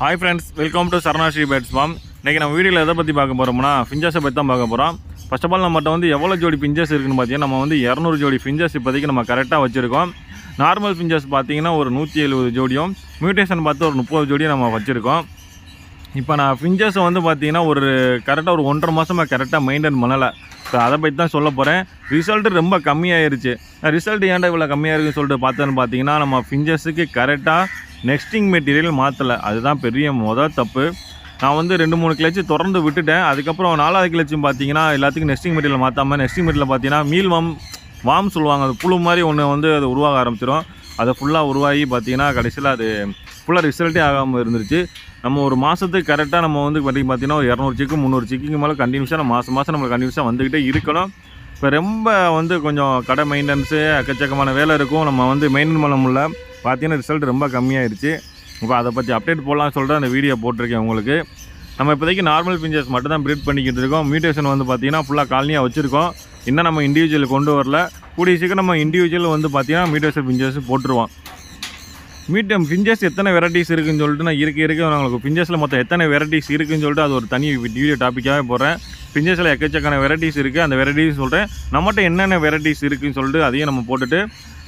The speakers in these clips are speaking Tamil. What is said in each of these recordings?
Hi friends welcome to Saranasri pets farm இன்றைக்கி நம்ம வீடியோவில் எதை பற்றி பார்க்க போகிறோம்னா ஃபிஞ்சஸை பற்றி தான் பார்க்க போகிறோம் ஃபஸ்ட் ஆஃப் ஆல் நம்மகிட்ட வந்து எவ்வளோ ஜோடி ஃபிஞ்சஸ் இருக்குன்னு பார்த்தீங்கன்னா நம்ம வந்து இரநூறு ஜோடி ஃபிஞ்சஸ் இப்போதைக்கு நம்ம கரெக்டாக வச்சுருக்கோம். நார்மல் ஃபிஞ்சஸ் பார்த்தீங்கன்னா ஒரு நூற்றி எழுபது ஜோடியும் மியூட்டேஷன் பார்த்து ஒரு முப்பது ஜோடியும் நம்ம வச்சுருக்கோம். இப்போ நான் ஃபிஞ்சஸை வந்து பார்த்தீங்கன்னா ஒரு கரெக்டாக ஒரு ஒன்றரை மாதமாக கரெக்டாக மெயின்டைன் பண்ணலை. ஸோ அதை பற்றி தான் சொல்ல போகிறேன் ரிசல்ட் ரொம்ப கம்மியாயிருச்சு. ரிசல்ட் ஏன்டா இவ்வளோ கம்மியாக இருக்குன்னு சொல்லிட்டு பார்த்தேன்னு பார்த்தீங்கன்னா நம்ம ஃபிஞ்சஸுக்கு கரெக்டாக நெக்ஸ்டிங் மெட்டீரியல் மாற்றலை அதுதான் பெரிய மொதல் தப்பு. நான் வந்து ரெண்டு மூணு கிளச்சு திறந்து விட்டுட்டேன். அதுக்கப்புறம் நாலாவது கிளச்சும் பார்த்தீங்கன்னா எல்லாத்துக்கும் நெஸ்டிங் மெட்டீரியல் மாற்றாமல் நெஸ்டிங் மெட்டீரியல் பார்த்தீங்கன்னா மீல் வாம் வாம் சொல்லுவாங்க. அது புழு மாதிரி ஒன்று வந்து அது உருவாக ஆரம்பிச்சிடும் அதை ஃபுல்லாக உருவாகி பார்த்தீங்கன்னா கடைசியில் அது ஃபுல்லாக ரிசல்ட்டே ஆகாமல் இருந்துருச்சு. நம்ம ஒரு மாதத்துக்கு கரெக்டாக நம்ம வந்து பார்த்திங்கன்னா பார்த்தீங்கன்னா ஒரு இரநூறு சிக்கு முந்நூறு சிக்குக்கு மேலே கண்டினியூஸாக நம்ம மாதம் மாதம் நம்ம கண்டினியூஸாக வந்துக்கிட்டே இருக்கணும். இப்போ ரொம்ப வந்து கொஞ்சம் கடை மெயின்டெனன்ஸு எக்கச்சக்கமான வேலை இருக்கும். நம்ம வந்து மெயின்டைன் பண்ண முடியல. பார்த்தீங்கன்னா ரிசல்ட் ரொம்ப கம்மியாயிருச்சு. இப்போ அதை பற்றி அப்டேட் போடலாம்னு சொல்லிட்டு அந்த வீடியோ போட்டிருக்கேன் உங்களுக்கு. நம்ம இப்போதைக்கு நார்மல் பிஞ்சஸ் மட்டும் தான் ப்ரீட் பண்ணிக்கிட்டு இருக்கோம். மியூட்டேஷன் வந்து பார்த்தீங்கன்னா ஃபுல்லாக காலனியாக வச்சுருக்கோம். இன்னும் நம்ம இண்டிவிஜுவல் கொண்டு வரல. கூடிய சீக்கிரம் நம்ம இண்டிவிஜுவல் வந்து பார்த்தீங்கன்னா மியூட்டேஷன் பிஞ்சஸ் போட்டுருவோம். மீட்டம் பிஞ்சஸ் எத்தனை வெரைட்டிஸ் இருக்குன்னு சொல்லிட்டு நான் இருக்க இருக்க. உங்களுக்கு பிஞ்சஸில் மொத்தம் எத்தனை வெரைட்டிஸ் இருக்குன்னு சொல்லிட்டு அது ஒரு தனி வீடியோ டாப்பிக்காகவே போடுறேன். பிஞ்சஸில் எக்கச்சக்கான வெரைட்டிஸ் இருக்குது அந்த வெரைட்டிஸ் சொல்கிறேன் நம்மகிட்ட என்னென்ன வெரைட்டிஸ் இருக்குன்னு சொல்லிட்டு அதையும் நம்ம போட்டுட்டு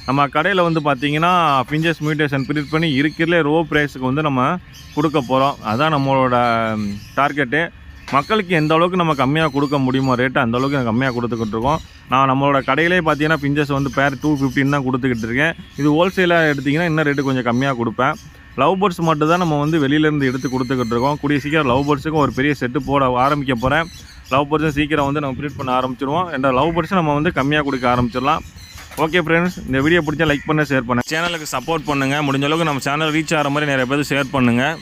நம்ம கடையில் வந்து பார்த்திங்கன்னா ஃபிஞ்சஸ் மியூட்டேஷன் ப்ரீட் பண்ணி இருக்கிறதுலே ரோ ப்ரைஸுக்கு வந்து நம்ம கொடுக்க போகிறோம் அதான் நம்மளோட டார்கெட்டு மக்களுக்கு எந்த அளவுக்கு நம்ம கம்மியாக கொடுக்க முடியுமோ ரேட்டு அந்த அளவுக்கு நான் கம்மியாக கொடுத்துக்கிட்டு இருக்கோம். நான் நம்மளோட கடையிலே பார்த்தீங்கன்னா பிஞ்சஸ் வந்து பேர் டூ ஃபிஃப்டின்னு தான் கொடுத்துக்கிட்டு இருக்கேன். இது ஹோல்சேலாக எடுத்திங்கன்னா இன்னும் ரேட்டு கொஞ்சம் கம்மியாக கொடுப்பேன். லவ் பேர்ட்ஸ் மட்டும் தான் நம்ம வந்து வெளியிலேருந்து எடுத்து கொடுத்துக்கிட்டு இருக்கோம். கூடிய சீக்கிரம் லவ் பேர்ட்ஸுக்கும் ஒரு பெரிய செட்டு போட ஆரம்பிக்க போகிறேன் லவ் பேர்ட்ஸும் சீக்கிரம் வந்து நம்ம ப்ரீட் பண்ண ஆரம்பிச்சிருவோம். என்ற லவ் பேர்ட்ஸும் நம்ம வந்து கம்மியாக கொடுக்க ஆரம்பிச்சிடலாம். ஓகே ஃப்ரெண்ட்ஸ் இந்த வீடியோ பிடிச்சா லைக் பண்ண ஷேர் பண்ணுங்கள் சேனலுக்கு சப்போர்ட் பண்ணுங்கள் முடிஞ்ச அளவுக்கு நம்ம சேனல் ரீச் ஆகிற மாதிரி நிறைய பேர் ஷேர் பண்ணுங்கள்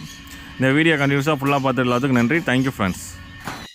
இந்த வீடியோ கண்டினியூஸாக ஃபுல்லாக பார்த்துட்டு எல்லாத்துக்கும் நன்றி. Thank you friends